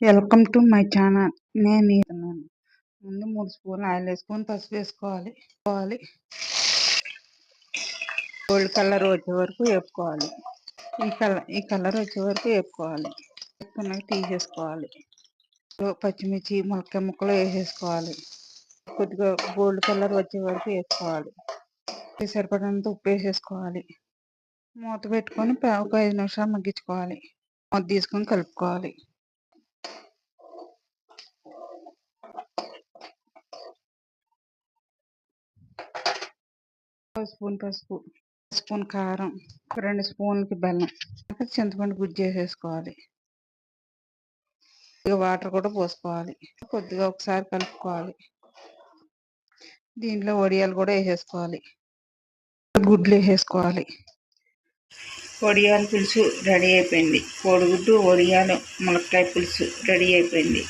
Welcome to my channel నేను ఇస్తున్నాను. ముందు మూడు స్పూన్లు ఆయిల్ వేసుకొని పసుపు వేసుకోవాలి. వేసుకోవాలి. గోల్డ్ కలర్ వచ్చే వరకు వేపుకోవాలి. ఈ కలర్ ఈ కలర్ వచ్చే వరకు వేపుకోవాలి. వేసుకున్నాక తీసేసుకోవాలి. పచ్చిమిర్చి మొలక ముక్కలు వేసేసుకోవాలి. కొద్దిగా గోల్డ్ కలర్ వచ్చే వరకు వేసుకోవాలి. సరిపడంత ఉప్పు వేసేసుకోవాలి. మూత పెట్టుకొని ఒక ఐదు నిమిషాలు మగ్గించుకోవాలి. మూత తీసుకొని కలుపుకోవాలి. స్పూన్ పసుపు స్పూన్ కారం రెండు స్పూన్లకి బెల్లం. చింతపండు గుజ్జు వేసేసుకోవాలి వాటర్ కూడా పోసుకోవాలి. కొద్దిగా ఒకసారి కలుపుకోవాలి. దీంట్లో వడియాలు కూడా వేసేసుకోవాలి. గుడ్లు వేసేసుకోవాలి. వడియాల పులుసు రెడీ అయిపోయింది. కోడిగుడ్డు వడియాలు ములక్కాయ పులుసు రెడీ అయిపోయింది.